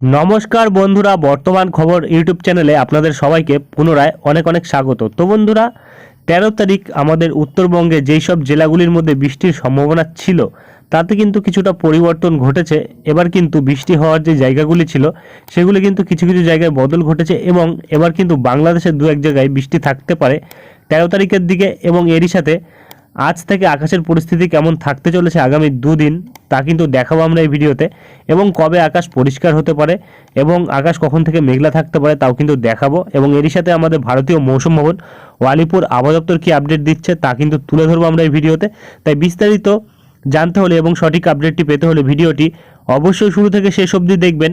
নমস্কার বন্ধুরা, বর্তমান খবর ইউটিউব চ্যানেলে আপনাদের সবাইকে পুনরায় অনেক অনেক স্বাগত। তো বন্ধুরা, তেরো তারিখ আমাদের উত্তরবঙ্গে যেই সব জেলাগুলির মধ্যে বৃষ্টির সম্ভাবনা ছিল, তাতে কিন্তু কিছুটা পরিবর্তন ঘটেছে। এবার কিন্তু বৃষ্টি হওয়ার যে জায়গাগুলি ছিল, সেগুলি কিন্তু কিছু কিছু জায়গায় বদল ঘটেছে এবং এবার কিন্তু বাংলাদেশের দু এক জায়গায় বৃষ্টি থাকতে পারে। তেরো তারিখের দিকে এবং এরই সাথে আজ থেকে আকাশের পরিস্থিতি কেমন থাকতে চলেছে আগামী দুদিন তা কিন্তু দেখাবো আমরা এই ভিডিওতে। এবং কবে আকাশ পরিষ্কার হতে পারে এবং আকাশ কখন থেকে মেঘলা থাকতে পারে তাও কিন্তু দেখাবো। এবং এরই সাথে আমাদের ভারতীয় মৌসুম ভবন ওয়ালিপুর আবহাওয়া কী আপডেট দিচ্ছে তা কিন্তু তুলে ধরবো আমরা এই ভিডিওতে। তাই বিস্তারিত জানতে হলে এবং সঠিক আপডেটটি পেতে হলে ভিডিওটি অবশ্যই শুরু থেকে শেষ অবধি দেখবেন।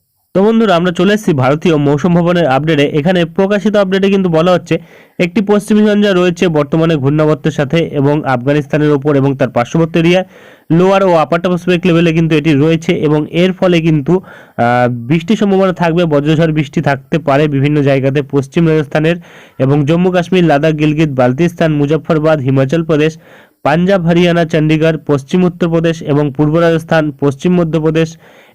তো বন্ধুরা আমরা চলে এসেছি ভারতীয় মৌসুম ভবনের আপডেটে এখানে প্রকাশিত আপডেটে কিন্তু বলা হচ্ছে একটি পশ্চিমী ঝঞ্ঝা রয়েছে বর্তমানে ঘূর্ণাবর্তের সাথে এবং আফগানিস্তানের ওপর এবং তার পার্শ্ববর্তী এরিয়ায় লোয়ার ও আপার টপোস্ফিরিক লেভেলে কিন্তু এটি রয়েছে এবং এর ফলে কিন্তু আহ, বৃষ্টির সম্ভাবনা থাকবে বজ্রঝড় বৃষ্টি থাকতে পারে বিভিন্ন জায়গাতে পশ্চিম রাজস্থানের এবং জম্মু কাশ্মীর লাদাখ গিলগিত বালতিস্তান মুজফ্ফরবাদ হিমাচল প্রদেশ পাঞ্জাব, হরিয়ানা চণ্ডীগড় পশ্চিম উত্তরপ্রদেশ এবং পূর্ব রাজস্থান, পশ্চিম মধ্যপ্রদেশ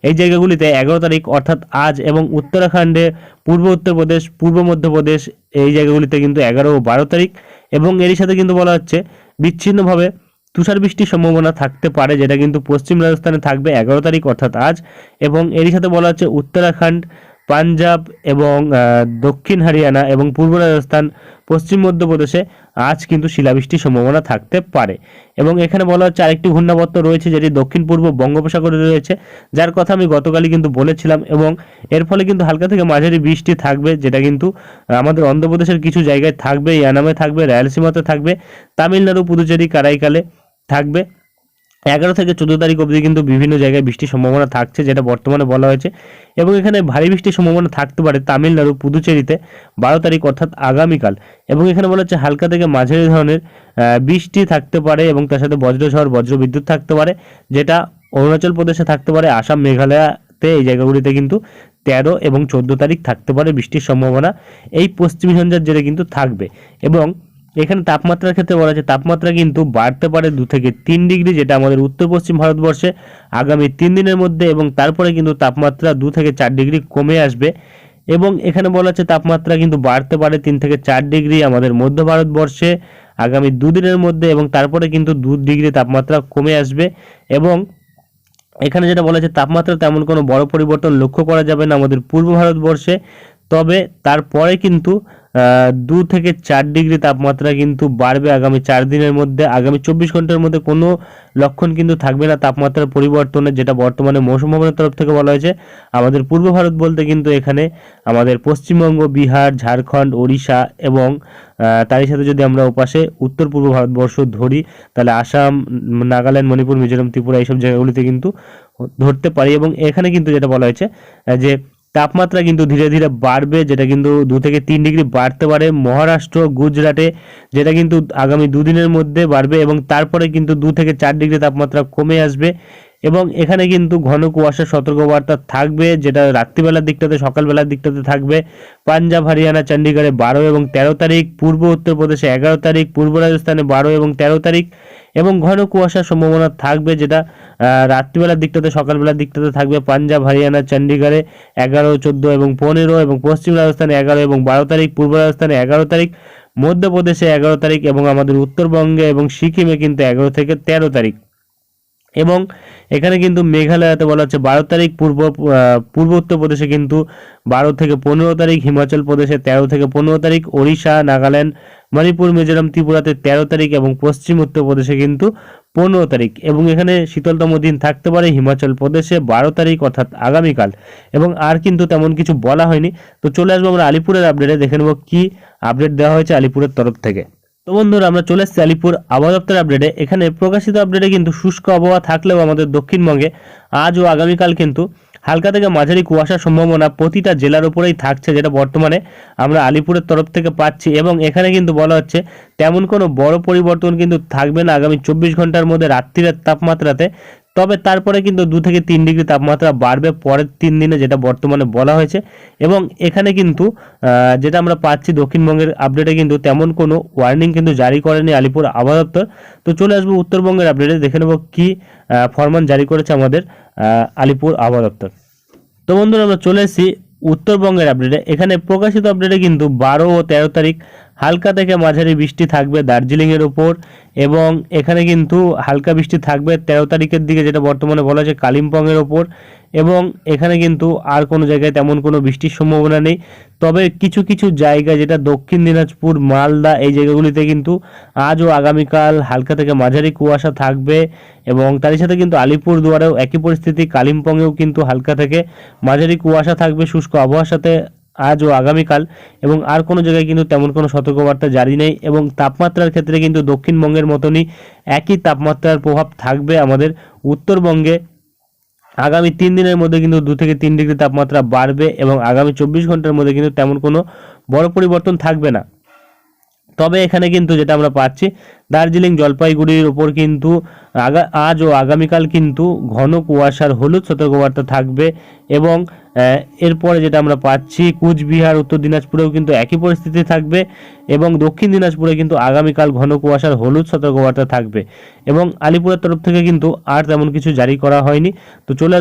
এই জায়গাগুলিতে এগারো তারিখ অর্থাৎ আজ এবং উত্তরাখণ্ডে পূর্ব উত্তরপ্রদেশ পূর্ব মধ্যপ্রদেশ এই জায়গাগুলিতে কিন্তু এগারো ও বারো তারিখ এবং এরই সাথে কিন্তু বলা হচ্ছে বিচ্ছিন্নভাবে তুষার বৃষ্টির সম্ভাবনা থাকতে পারে যেটা কিন্তু পশ্চিম রাজস্থানে থাকবে এগারো তারিখ অর্থাৎ আজ এবং এরই সাথে বলা হচ্ছে উত্তরাখণ্ড, পাঞ্জাব এবং দক্ষিণ হরিয়ানা এবং পূর্ব রাজস্থান পশ্চিম মধ্যপ্রদেশে আজ কিন্তু শিলাবৃষ্টির সম্ভাবনা থাকতে পারে। এবং এখানে বলা হচ্ছে আরেকটি ঘূর্ণাবর্ত রয়েছে যেটি দক্ষিণ পূর্ব বঙ্গোপসাগরে রয়েছে, যার কথা আমি গতকালই কিন্তু বলেছিলাম এবং এর ফলে কিন্তু হালকা থেকে মাঝারি বৃষ্টি থাকবে, যেটা কিন্তু আমাদের অন্ধ্রপ্রদেশের কিছু জায়গায় থাকবে, ইয়ানামে থাকবে, রায়ালসীমাতে থাকবে, তামিলনাড়ু, পুদুচেরি, কারাইকালে থাকবে। এগারো থেকে চোদ্দ তারিখ অবধি কিন্তু বিভিন্ন জায়গায় বৃষ্টির সম্ভাবনা থাকছে, যেটা বর্তমানে বলা হয়েছে। এবং এখানে ভারী বৃষ্টির সম্ভাবনা থাকতে পারে তামিলনাড়ু, পুদুচেরিতে বারো তারিখ অর্থাৎ আগামীকাল। এবং এখানে বলা হচ্ছে হালকা থেকে মাঝারি ধরনের বৃষ্টি থাকতে পারে এবং তার সাথে বজ্রঝড়, বজ্রবিদ্যুৎ থাকতে পারে, যেটা অরুণাচল প্রদেশে থাকতে পারে, আসাম, মেঘালয়াতে এই জায়গাগুলিতে কিন্তু তেরো এবং চোদ্দ তারিখ থাকতে পারে বৃষ্টির সম্ভাবনা। এই পশ্চিমী ঝঞ্ঝার জেরে কিন্তু থাকবে। এবং এখানে তাপমাত্রার ক্ষেত্রে বলা আছে তাপমাত্রা কিন্তু বাড়তে পারে দু থেকে তিন ডিগ্রি, যেটা আমাদের উত্তর পশ্চিম ভারতবর্ষে আগামী তিন দিনের মধ্যে এবং তারপরে কিন্তু তাপমাত্রা দু থেকে চার ডিগ্রি কমে আসবে। এবং এখানে বলা আছে তাপমাত্রা কিন্তু বাড়তে পারে তিন থেকে চার ডিগ্রি আমাদের মধ্য ভারতবর্ষে আগামী দুদিনের মধ্যে এবং তারপরে কিন্তু দু ডিগ্রি তাপমাত্রা কমে আসবে। এবং এখানে যেটা বলা আছে তাপমাত্রা তেমন কোনো বড় পরিবর্তন লক্ষ্য করা যাবে না আমাদের পূর্ব ভারতবর্ষে। তবে তারপরে কিন্তু দু থেকে চার ডিগ্রি তাপমাত্রা কিন্তু বাড়বে আগামী চার দিনের মধ্যে। আগামী চব্বিশ ঘণ্টার মধ্যে কোনো লক্ষণ কিন্তু থাকবে না তাপমাত্রার পরিবর্তনের, যেটা বর্তমানে মৌসুম ভবনের তরফ থেকে বলা হয়েছে। আমাদের পূর্ব ভারত বলতে কিন্তু এখানে আমাদের পশ্চিমবঙ্গ, বিহার, ঝাড়খণ্ড, ওড়িশা এবং তারই সাথে যদি আমরা ওপাশে উত্তর পূর্ব ভারতবর্ষ ধরি, তাহলে আসাম, নাগাল্যান্ড, মণিপুর, মিজোরাম, ত্রিপুরা এইসব জায়গাগুলিতে কিন্তু ধরতে পারি। এবং এখানে কিন্তু যেটা বলা হয়েছে যে তাপমাত্রা কিন্তু ধীরে ধীরে বাড়বে, যেটা কিন্তু দু থেকে তিন ডিগ্রি বাড়তে পারে মহারাষ্ট্র, গুজরাটে, যেটা কিন্তু আগামী দুদিনের মধ্যে বাড়বে এবং তারপরে কিন্তু দু থেকে চার ডিগ্রি তাপমাত্রা কমে আসবে এবং এখানে কিন্তু ঘন কুয়াশার সতর্কবার্তা থাকবে, যেটা রাত্রিবেলার দিকটাতে, সকালবেলার দিকটাতে থাকবে। পাঞ্জাব, হরিয়ানা চণ্ডীগড়ে বারো এবং তেরো তারিখ, পূর্ব উত্তরপ্রদেশে এগারো তারিখ, পূর্ব রাজস্থানে বারো এবং তেরো তারিখ এবং ঘন কুয়াশার সম্ভাবনা থাকবে যেটা রাত্রিবেলার দিকটাতে, সকালবেলার দিকটাতে থাকবে পাঞ্জাব, হরিয়ানা চণ্ডীগড়ে এগারো, চোদ্দ এবং পনেরো এবং পশ্চিম রাজস্থানে এগারো এবং বারো তারিখ, পূর্ব রাজস্থানে এগারো তারিখ, মধ্যপ্রদেশে এগারো তারিখ এবং আমাদের উত্তরবঙ্গে এবং সিকিমে কিন্তু এগারো থেকে তেরো তারিখ। এবং এখানে কিন্তু মেঘালয়াতে বলা হচ্ছে বারো তারিখ পূর্ব পূর্ব উত্তরপ্রদেশে কিন্তু বারো থেকে পনেরো তারিখ, হিমাচল প্রদেশে তেরো থেকে পনেরো তারিখ, ওড়িশা, নাগাল্যান্ড, মণিপুর, মিজোরাম, ত্রিপুরাতে তেরো তারিখ এবং পশ্চিম উত্তরপ্রদেশে কিন্তু পনেরো তারিখ। এবং এখানে শীতলতম দিন থাকতে পারে হিমাচল প্রদেশে বারো তারিখ অর্থাৎ আগামীকাল। এবং আর কিন্তু তেমন কিছু বলা হয়নি। তো চলে আসব আমরা আলিপুরের আপডেটে দেখে নেব কী আপডেট দেওয়া হয়েছে আলিপুরের তরফ থেকে। তো বন্ধুরা, আমরা চলে এসেছি আলিপুর আবহাওয়া দপ্তরের আপডেটে এখানে প্রকাশিত আপডেটে কিন্তু শুষ্ক আবহাওয়া থাকলেও আমাদের দক্ষিণবঙ্গে আজ ও আগামীকাল কিন্তু হালকা থেকে মাঝারি কুয়াশার সম্ভাবনা প্রতিটা জেলার উপরেই থাকছে, যেটা বর্তমানে আমরা আলিপুরের তরফ থেকে পাচ্ছি। এবং এখানে কিন্তু বলা হচ্ছে, তেমন কোনো বড় পরিবর্তন কিন্তু থাকবে না। আগামী চব্বিশ ঘণ্টার মধ্যে রাত্রিরের তাপমাত্রাতে তবে তারপরে কিন্তু দু থেকে তিন ডিগ্রি তাপমাত্রা বাড়বে পরের তিন দিনে যেটা বর্তমানে বলা হয়েছে। এবং এখানে কিন্তু যেটা আমরা পাচ্ছি দক্ষিণবঙ্গের আপডেটে কিন্তু তেমন কোনো ওয়ার্নিং কিন্তু জারি করেনি আলিপুর আবহাওয়া দপ্তর। তো চলে আসব উত্তরবঙ্গের আপডেটে দেখে নেব কী ফরমান জারি করেছে আমাদের আলিপুর আবহাওয়া দপ্তর। তো বন্ধুরা আমরা চলে এসেছি উত্তরবঙ্গের আপডেটে এখানে প্রকাশিত আপডেটে কিন্তু বারো ও তেরো তারিখ হালকা থেকে মাঝারি বৃষ্টি থাকবে দার্জিলিংয়ের উপর এবং এখানে কিন্তু হালকা বৃষ্টি থাকবে তেরো তারিখের দিকে যেটা বর্তমানে বলা হচ্ছে কালিম্পংয়ের ওপর এবং এখানে কিন্তু আর কোনো জায়গায় তেমন কোনো বৃষ্টির সম্ভাবনা নেই। তবে কিছু কিছু জায়গায় যেটা দক্ষিণ দিনাজপুর, মালদা এই জায়গাগুলিতে কিন্তু আজ ও আগামীকাল হালকা থেকে মাঝারি কুয়াশা থাকবে এবং তারই সাথে কিন্তু আলিপুর দুয়ারেও একই পরিস্থিতি, কালিম্পংয়েও কিন্তু হালকা থেকে মাঝারি কুয়াশা থাকবে। শুষ্ক আবহাওয়ার সাথে আজ ও আগামীকাল এবং আর কোনো জায়গায় কিন্তু তেমন কোনো সতর্কবার্তা জারি নেই এবং তাপমাত্রার ক্ষেত্রে কিন্তু দক্ষিণবঙ্গের মতনই একই তাপমাত্রার প্রভাব থাকবে আমাদের উত্তরবঙ্গে। আগামী তিন দিনের মধ্যে কিন্তু দু থেকে তিন ডিগ্রি তাপমাত্রা বাড়বে এবং আগামী চব্বিশ ঘণ্টার মধ্যে কিন্তু তেমন কোনো বড় পরিবর্তন থাকবে না। তবে এখানে কিন্তু যেটা আমরা পাচ্ছি, দার্জিলিং জলপাইগুড়ির ওপর কিন্তু আগা, আজ ও আগামীকাল কিন্তু ঘন কুয়াশার হলুদ সতর্কবার্তা থাকবে এবং এরপরে যেটা আমরা পাচ্ছি, কুচবিহার, উত্তর দিনাজপুরেও কিন্তু একই পরিস্থিতি থাকবে এবং দক্ষিণ দিনাজপুরে কিন্তু আগামীকাল ঘন কুয়াশার হলুদ সতর্কবার্তা থাকবে এবং আলিপুরের তরফ থেকে কিন্তু আর তেমন কিছু জারি করা হয়নি। তো চলে